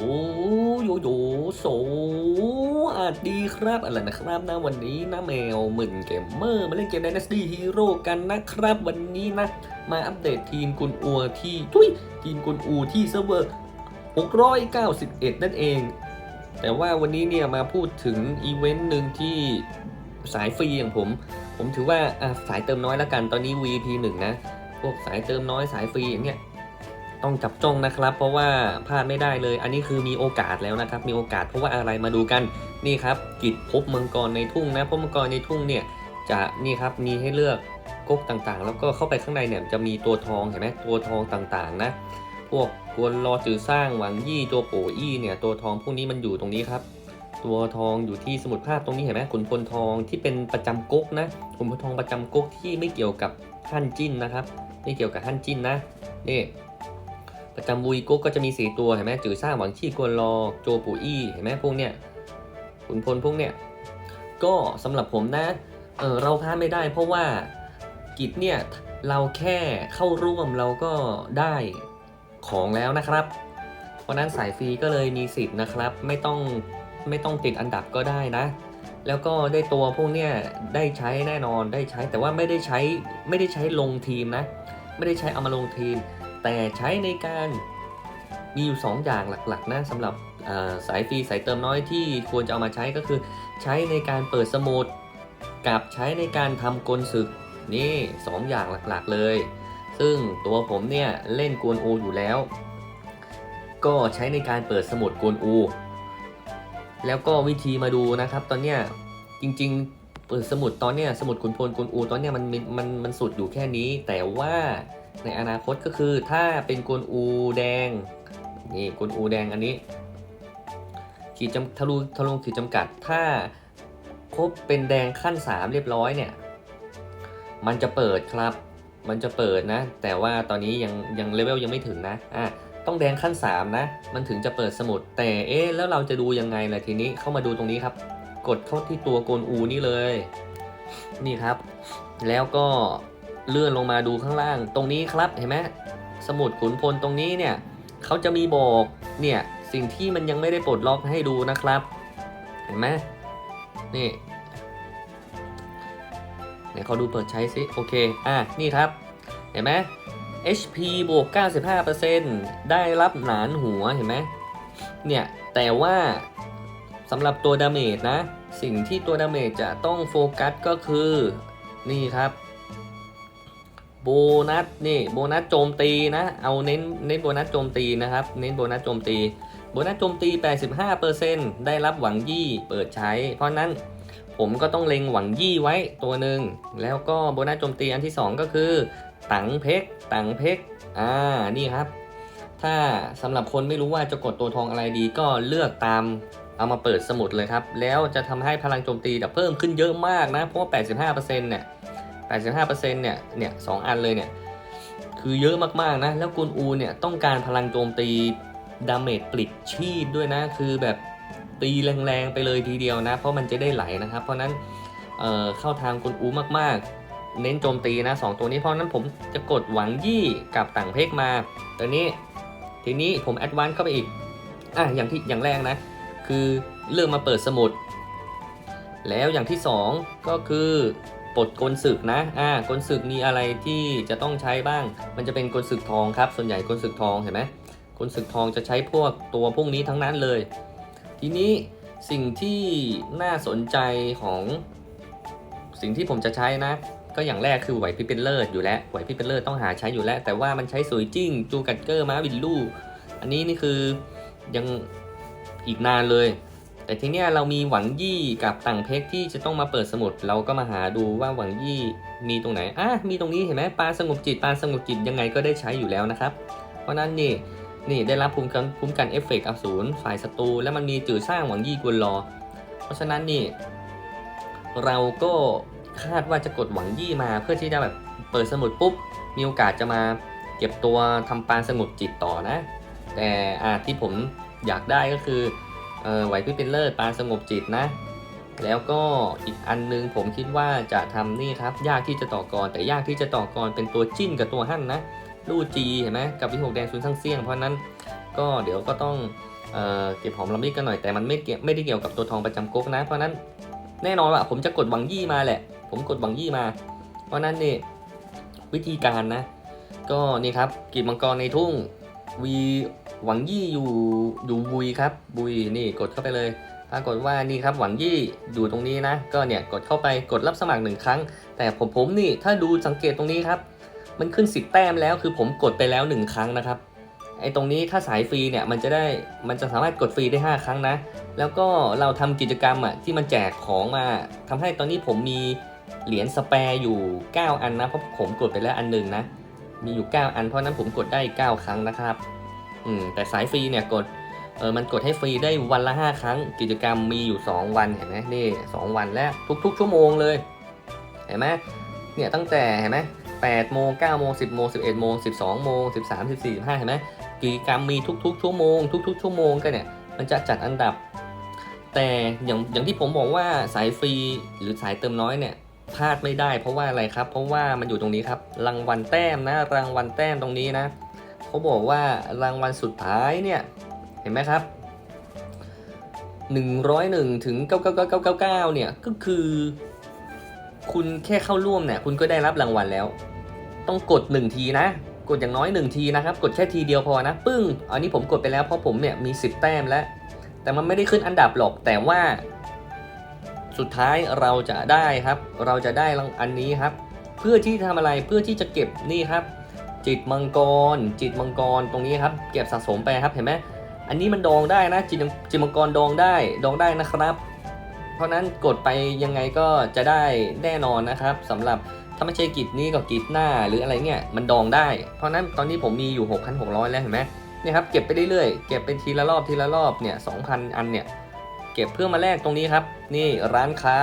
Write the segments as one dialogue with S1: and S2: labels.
S1: โอ้โยโยโสวัสดีครับอะไรนะครับนะวันนี้นะแมวหมื่นเกมเมอร์มาเล่นเกม Dynasty Hero กันนะครับ วันนี้นะ มาอัปเดตทีมกุนอัวที่ทุยทีมกุนอูที่เซิร์ฟเวอร์ 691 นั่นเอง แต่ว่าวันนี้เนี่ยมาพูดถึงอีเวนต์หนึ่งที่สายฟรีอย่างผม ผมถือว่าสายเติมน้อยแล้วกันตอนนี้ VP 1นะ พวกสายเติมน้อยสายฟรีอย่างเงี้ย ต้องจับจ้องนะครับ เพราะว่าพลาดไม่ได้เลย อันนี้คือมีโอกาสแล้วนะครับ มีโอกาสเพราะว่าอะไรมาดูกันนี่ครับกิจพบมังกรในทุ่งนะพบมังกรในทุ่งเนี่ยจะนี่ครับมีให้เลือกก๊กต่างๆ แล้วก็เข้าไปข้างในเนี่ยจะมีตัวทองเห็นไหมตัวทองต่างๆ นะ พวกกวนรอจือสร้างหวังยี่ตัวโปอี้เนี่ยตัวทองพวกนี้มันอยู่ตรงนี้ครับ ตัวทองอยู่ที่สมุดภาพตรงนี้เห็นไหมขุนพลทองที่เป็นประจำก๊กนะขุนพลทองประจำก๊กที่ไม่เกี่ยวกับฮั่นจิ้นนะครับ ไม่เกี่ยวกับฮั่นจิ้นนะนี่ ประจำบุยกุ๊กก็จะมี 4 ตัวเห็นไหมจือซ่าหวังชี่กวนรอโจปูอี้เห็นไหมพวกเนี้ยขุนพลพวกเนี้ยก็สำหรับผมนะเออเราพลาดไม่ได้ เพราะว่ากิจเนี่ยเราแค่เข้าร่วมเราก็ได้ของแล้วนะครับ เพราะนั้นสายฟรีก็เลยมีสิทธิ์นะครับ ไม่ต้องไม่ต้องติดอันดับก็ได้นะ แล้วก็ได้ตัวพวกเนี้ยได้ใช้แน่นอนได้ใช้แต่ว่าไม่ได้ใช้ไม่ได้ใช้ลงทีมนะ ไม่ได้ใช้เอามาลงทีม แต่ใช้ในการมีอยู่ 2 อย่างหลักๆนะสำหรับสายฟรีสายเติมน้อยที่ควรจะเอามาใช้ก็คือ ใช้ในการเปิดสมุดกับใช้ในการทำกลศึกนี่สองอย่างหลักๆเลย ซึ่งตัวผมเนี่ยเล่นกวนอูอยู่แล้ว ก็ใช้ในการเปิดสมุดกวนอู แล้วก็วิธีมาดูนะครับ ตอนเนี้ยจริงๆเปิดสมุดตอนเนี้ยสมุดขุนพลกวนอูตอนเนี้ยมันมันมันสุดอยู่แค่นี้ แต่ว่า ในอนาคตก็คือถ้าเป็นกวนอูแดงนี่กวนอูแดงอันนี้ ขีดจำทะลุทะลุขีดจำกัด ถ้าครบเป็นแดงขั้น 3 เรียบร้อยเนี่ย มันจะเปิดครับ มันจะเปิดนะ แต่ว่าตอนนี้ยังยังเลเวลยังไม่ถึงนะอะต้องแดงขั้น 3 นะ มันถึงจะเปิดสมุด แต่เอ๊ะแล้วเราจะดูยังไงล่ะทีนี้เข้ามาดูตรงนี้ครับ กดเข้าที่ตัวโกนอูนี่เลย นี่ครับ แล้วก็ เลื่อนลงมาดูข้างล่าง ตรงนี้ครับเห็นไหมสมุดขุนพลตรงนี้เนี่ยเขาจะมีบอกเนี่ยสิ่งที่มันยังไม่ได้ปลดล็อกให้ดูนะครับ เห็นไหมนี่ไหนเขาดูเปิดใช้สิโอเคอะนี่ครับ เห็นไหม HP บวก 95%ได้รับหนานหัวเห็นไหมเนี่ยแต่ว่าสำหรับตัวดาเมจนะ สิ่งที่ตัวดาเมจจะต้องโฟกัสก็คือ นี่ครับ บนัสนี่โบนัสโจมตีนะ เอาเน้นเน้นโบนัสโจมตีนะครับ เน้นโบนัสโจมตี โบนัสโจมตี 85%ได้รับหวังยี่เปิดใช้ เพราะนั้นผมก็ต้องเล็งหวังยี่ไว้ตัวหนึ่ง แล้วก็โบนัสโจมตีอันที่ 2 ก็คือ ตังเพกตังเพกอ่านี่ครับ ถ้าสำหรับคนไม่รู้ว่าจะกดตัวทองอะไรดีก็เลือกตามเอามาเปิดสมุดเลยครับ แล้วจะทำให้พลังโจมตีแบบเพิ่มขึ้นเยอะมากนะ เพราะว่า 85%เนี่ย 85%เนี่ย เนี่ยสองอันเลยเนี่ย คือเยอะมากๆนะ แล้วกุนอูเนี่ยต้องการพลังโจมตีดาเมจปลิดชีพด้วยนะ คือแบบตีแรงๆไปเลยทีเดียวนะ เพราะมันจะได้ไหลนะครับ เพราะนั้นเเข้าทางกุนอูมากๆ เน้นโจมตีนะสองตัวนี้ เพราะนั้นผมจะกดหวังยี่กับต่างเพกมาตัวนี้ ทีนี้ผมแอดวานซ์เข้าไปอีก อะ อย่างที่อย่างแรกนะ คือเลือกมาเปิดสมุด แล้วอย่างที่สองก็คือ ปลดกลศึกนะอ่ากลศึกมีอะไรที่จะต้องใช้บ้าง มันจะเป็นกลศึกทองครับ ส่วนใหญ่กลศึกทองเห็นไหมกลศึกทองจะใช้พวกตัวพวกนี้ทั้งนั้นเลย ทีนี้สิ่งที่น่าสนใจของสิ่งที่ผมจะใช้นะ ก็อย่างแรกคือไหวพริบเป็นเลิศอยู่แล้วไหวพริบเป็นเลิศต้องหาใช้อยู่แล้ว แต่ว่ามันใช้สวยจริงจูกัดเกอร์ม้าวินลู่อันนี้นี่คือยังอีกนานเลย แต่ทีเนี้ยเรามีหวังยี่กับต่างเพกที่จะต้องมาเปิดสมุด เราก็มาหาดูว่าหวังยี่มีตรงไหนอะมีตรงนี้เห็นไหมปลาสงบจิตปลาสงบจิตยังไงก็ได้ใช้อยู่แล้วนะครับ เพราะนั้นนี่นี่ได้รับภูมิกันภูมิกันเอฟเฟกต์อสูรฝ่ายศัตรูแล้วมันมีจือสร้างหวังยี่กวนรอ เพราะฉะนั้นนี่ เราก็คาดว่าจะกดหวังยี่มาเพื่อที่จะแบบเปิดสมุดปุ๊บมีโอกาสจะมาเก็บตัวทำปลาสงบจิตต่อนะ แต่อ่าที่ผมอยากได้ก็คือ ไหวพริบเป็นเลิศปลาสงบจิตนะ แล้วก็อีกอันนึงผมคิดว่าจะทำนี่ครับ ยากที่จะต่อกร แต่ยากที่จะต่อกรเป็นตัวจิ้นกับตัวหั่นนะลู่จีเห็นไหมกับวิหกแดงศูนย์ทั้งเสี่ยงเพราะนั้นก็เดี๋ยวก็ต้องเออเก็บหอมรอมริบกันหน่อยแต่มันไม่เกี่ยวไม่ได้เกี่ยวกับตัวทองประจำก๊กนะ เพราะนั้นแน่นอนว่าผมจะกดหวังยี่มาแหละ ผมกดหวังยี่มา เพราะฉะนั้นนี่วิธีการนะ ก็นี่ครับกีบมังกรในทุ่ง วีหวังยี่อยู่อยู่บุยครับ บุยนี่กดเข้าไปเลยปรากฏว่านี่ครับหวังยี่อยู่ตรงนี้นะ ก็เนี่ยกดเข้าไปกดรับสมัครหนึ่งครั้ง แต่ผมผมนี่ถ้าดูสังเกตตรงนี้ครับ มันขึ้นสิบแต้มแล้วคือผมกดไปแล้วหนึ่งครั้งนะครับไอ้ตรงนี้ถ้าสายฟรีเนี่ยมันจะได้มันจะสามารถกดฟรีได้ 5 ครั้งนะ แล้วก็เราทำกิจกรรมอะที่มันแจกของมาทำให้ตอนนี้ผมมีเหรียญสแปร์อยู่ 9 อันนะเพราะผมกดไปแล้วอันหนึ่งนะ มีอยู่ 9 อันเพราะนั้นผมกดได้ 9 ครั้งนะครับอืมแต่สายฟรีเนี่ยกดเออมันกดให้ฟรีได้วันละ 5 ครั้ง กิจกรรมมีอยู่ 2 วันเห็นไหมนี่ 2 วันแล้วทุก ๆ ชั่วโมงเลย เห็นไหมเนี่ยตั้งแต่เห็นไหม8โมง9โมง10โมง11โมง12โมง13 14 15เห็นไหมกิจกรรมมีทุก ๆ ชั่วโมง ทุก ๆ ชั่วโมงกันเนี่ยมันจะจัดอันดับ แต่อย่างอย่างที่ผมบอกว่าสายฟรีหรือสายเติมน้อยเนี่ย พลาดไม่ได้ เพราะว่าอะไรครับ เพราะว่ามันอยู่ตรงนี้ครับรางวัลแต้มนะ รางวัลแต้มตรงนี้นะเขาบอกว่ารางวัลสุดท้ายเนี่ยเห็นไหมครับ 101 ถึง 99999 เนี่ยก็คือ คุณแค่เข้าร่วมเนี่ยคุณก็ได้รับรางวัลแล้ว ต้องกด 1 ทีนะ กดอย่างน้อย 1 ทีนะครับ กดแค่ทีเดียวพอนะ ปึ้ง อันนี้ผมกดไปแล้วเพราะผมเนี่ยมี 10 แต้มแล้ว แต่มันไม่ได้ขึ้นอันดับหรอกแต่ว่า สุดท้ายเราจะได้ครับ เราจะได้รางอันนี้ครับ เพื่อที่ทำอะไรเพื่อที่จะเก็บนี่ครับ จิตมังกร จิตมังกรตรงนี้ครับ เก็บสะสมไปครับเห็นไหมอันนี้มันดองได้นะจิตจิตมังกรดองได้ดองได้นะครับ เพราะนั้นกดไปยังไงก็จะได้แน่นอนนะครับสำหรับถ้าไม่ใช่กิจนี้ก็กิจหน้าหรืออะไรเนี่ยมันดองได้ เพราะนั้นตอนนี้ผมมีอยู่ 6,600 แล้วเห็นไหมเนี่ยครับเก็บไปเรื่อยๆเก็บเป็นทีละรอบทีละรอบเนี่ย2,000 อันเนี่ย เก็บเพื่อมาแลกตรงนี้ครับ นี่ร้านค้า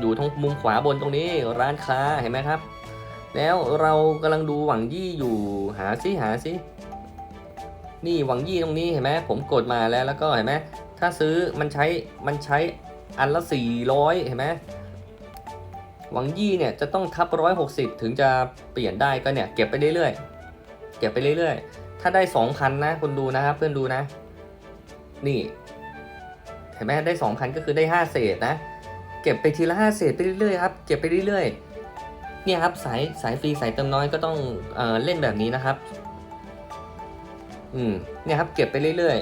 S1: อยู่ทางมุมขวาบนตรงนี้ร้านค้าเห็นไหมครับ แล้วเรากำลังดูหวังยี่อยู่หาซิหาซินี่หวังยี่ตรงนี้เห็นไหมผมกดมาแล้วแล้วก็เห็นไหมถ้าซื้อมันใช้มันใช้อันละ 400 เห็นไหมหวังยี่เนี่ยจะต้องทับ 160 ถึงจะเปลี่ยนได้ก็เนี่ยเก็บไปเรื่อยๆเก็บไปเรื่อยๆ ถ้าได้ 2,000 นะคุณดูนะครับเพื่อนดูนะ นี่ เห็นไหมได้ 2,000 ก็คือได้ 5 เศษนะ เก็บไปทีละ 5 เศษไปเรื่อยๆครับ เก็บไปเรื่อยๆ เนี่ยครับสายสายฟรีสายเติมน้อยก็ต้องเออเล่นแบบนี้นะครับ อืม เนี่ยครับเก็บไปเรื่อย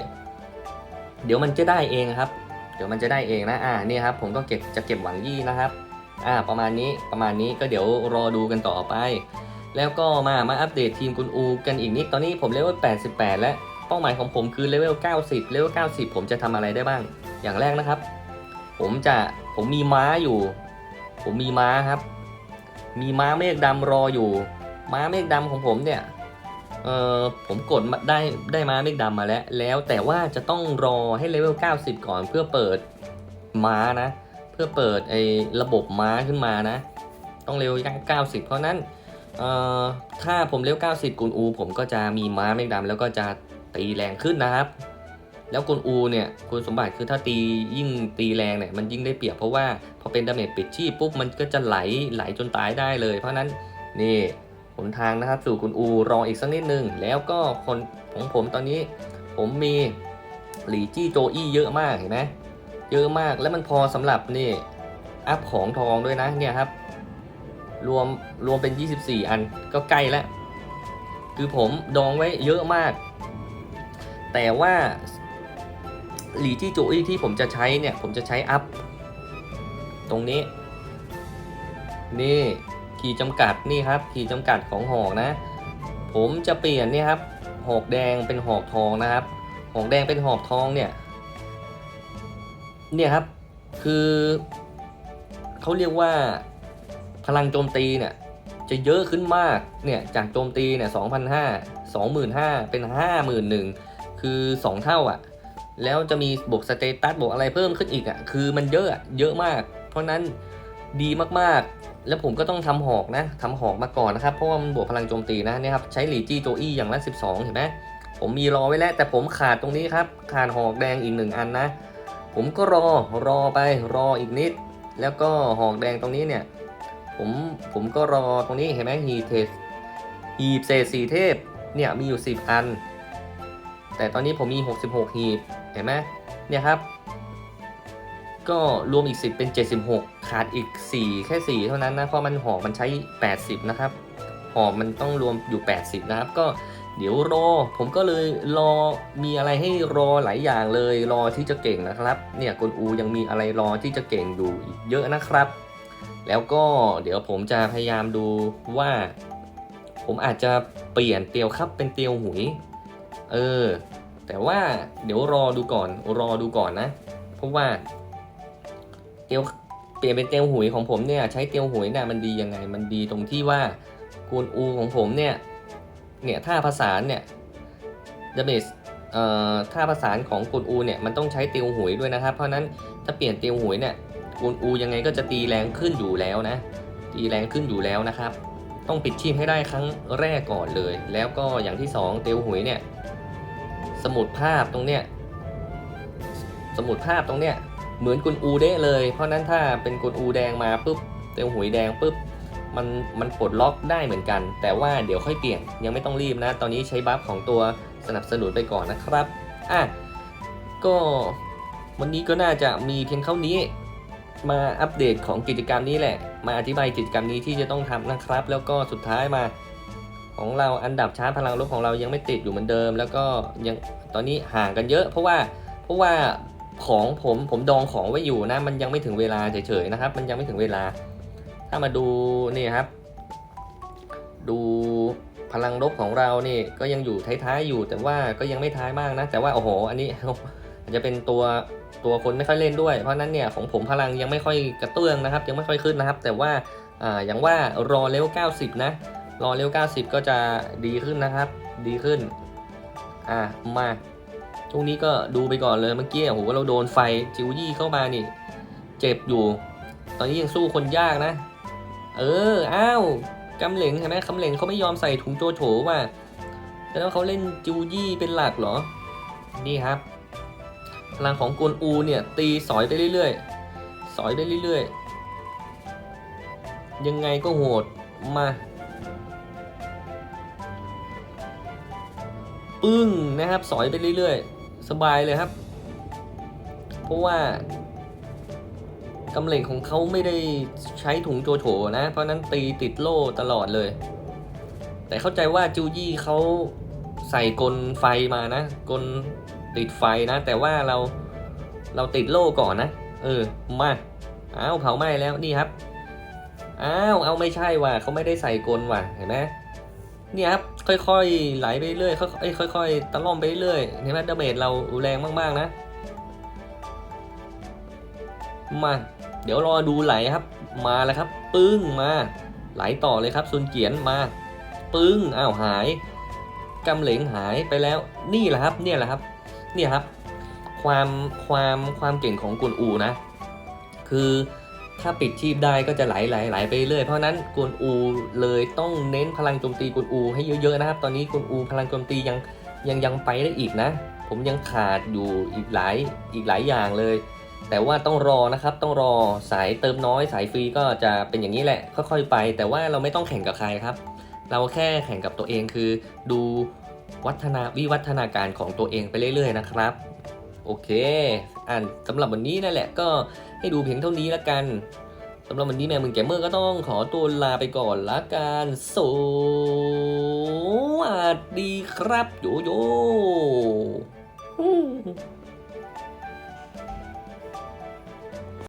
S1: ๆ เดี๋ยวมันจะได้เองครับ เดี๋ยวมันจะได้เองนะ อ่า นี่ครับผมก็เก็บจะเก็บหวังยี่นะครับ อ่า ประมาณนี้ ประมาณนี้ก็เดี๋ยวรอดูกันต่อไป แล้วก็มา มาอัปเดตทีมคุณอูกันอีกนิด ตอนนี้ผมเลเวล88 แล้ว เป้าหมายของผมคือเลเวล90 เลเวล90 ผมจะทำอะไรได้บ้าง อย่างแรกนะครับ ผมจะผมมีม้าอยู่ ผมมีม้าครับ มีม้าเมฆดำรออยู่ ม้าเมฆดำของผมเนี่ยเออผมกดมาได้ได้ม้าเมฆดำมาแล้ว แล้วแต่ว่าจะต้องรอให้เลเวล 90 ก่อนเพื่อเปิดม้านะ เพื่อเปิดไอ้ระบบม้าขึ้นมานะ ต้องเลเวล90 เพราะนั้นเอ่อถ้าผมเลเวล90 กุนอู ผมก็จะมีม้าเมฆดำแล้วก็จะตีแรงขึ้นนะครับ แล้วกุนอูเนี่ยคุณสมบัติคือถ้าตียิ่งตีแรงเนี่ยมันยิ่งได้เปรียบเพราะว่าพอเป็นดาเมจปิดชีพปุ๊บมันก็จะไหลไหลจนตายได้เลย เพราะนั้นนี่หนทางนะครับสู่คุณอูรออีกสักนิดนึง แล้วก็คนของผมตอนนี้ ผมมีหลีจี้โจอี้เยอะมากเห็นไหมเยอะมากแล้วมันพอสำหรับนี่อัพของทองด้วยนะเนี่ยครับ รวมรวมเป็น 24 อันก็ใกล้แล้ว คือผมดองไว้เยอะมาก แต่ว่า หลีจี้จอี้ที่ผมจะใช้เนี่ย ผมจะใช้อัพ ตรงนี้ นี่ขีดจำกัดนี่ครับ ขีดจำกัดของหอกนะ ผมจะเปลี่ยนนี่ครับ หอกแดงเป็นหอกทองนะครับ หอกแดงเป็นหอกทองเนี่ย เนี่ยครับ คือเขาเรียกว่าพลังโจมตีเนี่ยจะเยอะขึ้นมาก เนี่ย จากโจมตีเนี่ย2 5 0 0 25,000เป็น51,000คือ2เท่าอะ่ะ แล้วจะมีบวกสเตตัสบวกอะไรเพิ่มขึ้นอีกอะ่ะคือมันเยอะเยอะมาก เพราะนั้นดีมากๆ แล้วผมก็ต้องทำหอกนะทำหอกมาก่อนนะครับ เพราะว่ามันบวกพลังโจมตีนะเนี่ยครับใช้หลีจี้โจอี้อย่างละ 12 เห็นไหมผมมีรอไว้แล้ว แต่ผมขาดตรงนี้ครับ ขาดหอกแดงอีกหนึ่งอันนะ ผมก็รอรอไปรออีกนิด แล้วก็หอกแดงตรงนี้เนี่ยผมผมก็รอตรงนี้เห็นไหมฮีเทสฮีบเศษสีเทพเนี่ยมีอยู่ 10 อัน แต่ตอนนี้ผมมี 66 หีบ เห็นไหมเนี่ยครับ ก็รวมอีก 10 เป็น 76 ขาดอีก 4 แค่ 4 เท่านั้นนะ เพราะมันหอกมันใช้ 80 นะครับ หอกมันต้องรวมอยู่ 80 นะครับ ก็เดี๋ยวรอ ผมก็เลยรอมีอะไรให้รอหลายอย่างเลย รอที่จะเก่งนะครับ เนี่ยกลอูยังมีอะไรรอที่จะเก่งอยู่อีกเยอะนะครับ แล้วก็เดี๋ยวผมจะพยายามดูว่า ผมอาจจะเปลี่ยนเตียวครับเป็นเตียวหุย เออ แต่ว่าเดี๋ยวรอดูก่อนรอดูก่อนนะ เพราะว่าเตียวเปลี่ยนเป็นเตียวหุยของผมเนี่ยใช้เตียวหุยเนี่ยมันดียังไง มันดีตรงที่ว่ากวนอูของผมเนี่ยเนี่ยท่าภาษานเนี่ยดาเมจเอ่อท่าภาษานของกวนอูเนี่ยมันต้องใช้เตียวหุยด้วยนะครับ เพราะนั้นถ้าเปลี่ยนเตียวหุยเนี่ยกวนอูยังไงก็จะตีแรงขึ้นอยู่แล้วนะตีแรงขึ้นอยู่แล้วนะครับ ต้องปิดชีพให้ได้ครั้งแรกก่อนเลย แล้วก็อย่างที่สองเตียวหุยเนี่ย สมุดภาพตรงเนี้ยสมุดภาพตรงเนี้ยเหมือนกุนอูเด้เลย เพราะนั้นถ้าเป็นกุนอูแดงมาปุ๊บเตียวหุยแดงปุ๊บมันมันปลดล็อกได้เหมือนกัน แต่ว่าเดี๋ยวค่อยเปลี่ยนยังไม่ต้องรีบนะ ตอนนี้ใช้บัฟของตัวสนับสนุนไปก่อนนะครับอะก็วันนี้ก็น่าจะมีเพียงเท่านี้ มาอัปเดตของกิจกรรมนี้แหละ มาอธิบายกิจกรรมนี้ที่จะต้องทำนะครับ แล้วก็สุดท้ายมา ของเราอันดับชาร์จพลังลบของเรายังไม่ติดอยู่เหมือนเดิม แล้วก็ยังตอนนี้ห่างกันเยอะ เพราะว่าเพราะว่าของผมผมดองของไว้อยู่นะ มันยังไม่ถึงเวลาเฉยๆนะครับ มันยังไม่ถึงเวลา ถ้ามาดูนี่ครับ ดูพลังลบของเรานี่ก็ยังอยู่ท้ายๆอยู่ แต่ว่าก็ยังไม่ท้ายมากนะ แต่ว่าโอ้โห อันนี้อาจจะเป็นตัวตัวคนไม่ค่อยเล่นด้วย เพราะนั้นเนี่ยของผมพลังยังไม่ค่อยกระเตื้องนะครับ ยังไม่ค่อยขึ้นนะครับ แต่ว่าอ่าอย่างว่ารอเลเวล90 นะ รอเร็ว 90 ก็จะดีขึ้นนะครับ ดีขึ้น อะ มาช่วงนี้ก็ดูไปก่อนเลยเมื่อกี้โอ้โหเราโดนไฟจิวยี่เข้ามานี่ เจ็บอยู่ ตอนนี้ยังสู้คนยากนะ เออ อ้าวกำเหลงใช่ไหมกำเหลงเขาไม่ยอมใส่ถุงโจโฉว่ะแล้วเขาเล่นจิวยี่เป็นหลักเหรอ นี่ครับพลังของกวนอูเนี่ย ตีสอยไปเรื่อยๆ สอยไปเรื่อยๆ ยังไงก็โหดมา ปึ้งนะครับ สอยไปเรื่อยๆ สบายเลยครับ เพราะว่ากำเหล็กของเขาไม่ได้ใช้ถุงโจโฉนะ เพราะนั้นตีติดโล่ตลอดเลย แต่เข้าใจว่าจูยี่เขาใส่กลไฟมานะ กลติดไฟนะ แต่ว่าเราเราติดโล่ก่อนนะ เออ มาอ้าวเผาไหม้แล้วนี่ครับ อ้าว เอาไม่ใช่ว่ะเขาไม่ได้ใส่กลว่ะ เห็นไหมนี่ครับ ค่อยๆไหลไปเรื่อยค่อยๆค่อยๆตะล่อมไปเรื่อยเห็นไหมดาเมจเราแรงมากๆนะ มาเดี๋ยวรอดูไหลครับ มาแล้วครับ ปึ้งมา ไหลต่อเลยครับซุนเกียนมา ปึ้งอ้าวหายกำเหลงหายไปแล้ว นี่แหละครับเนี่ยแหละครับ เนี่ยครับ ความความความเก่งของกวนอูนะ คือ ถ้าปิดชีพได้ก็จะไหลไหลไหลไปเรื่อยเพราะนั้นกวนอูเลยต้องเน้นพลังโจมตีกวนอู ให้เยอะๆนะครับ ตอนนี้กวนอูพลังโจมตียังยังยังไปได้อีกนะ ผมยังขาดอยู่อีกหลายอีกหลายอย่างเลย แต่ว่าต้องรอนะครับต้องรอสายเติมน้อยสายฟรีก็จะเป็นอย่างนี้แหละ ค่อยๆไป แต่ว่าเราไม่ต้องแข่งกับใครครับ เราแค่แข่งกับตัวเองคือดูวัฒนาวิวัฒนาการของตัวเองไปเรื่อยๆนะครับ โอเค อ่านสำหรับวันนี้นั่นแหละก็ให้ดูเพียงเท่านี้ละกันสำหรับวันนี้แมวมึงแกเมอร์ก็ต้องขอตัวลาไปก่อนละกันสวัสดีครับ โยโย่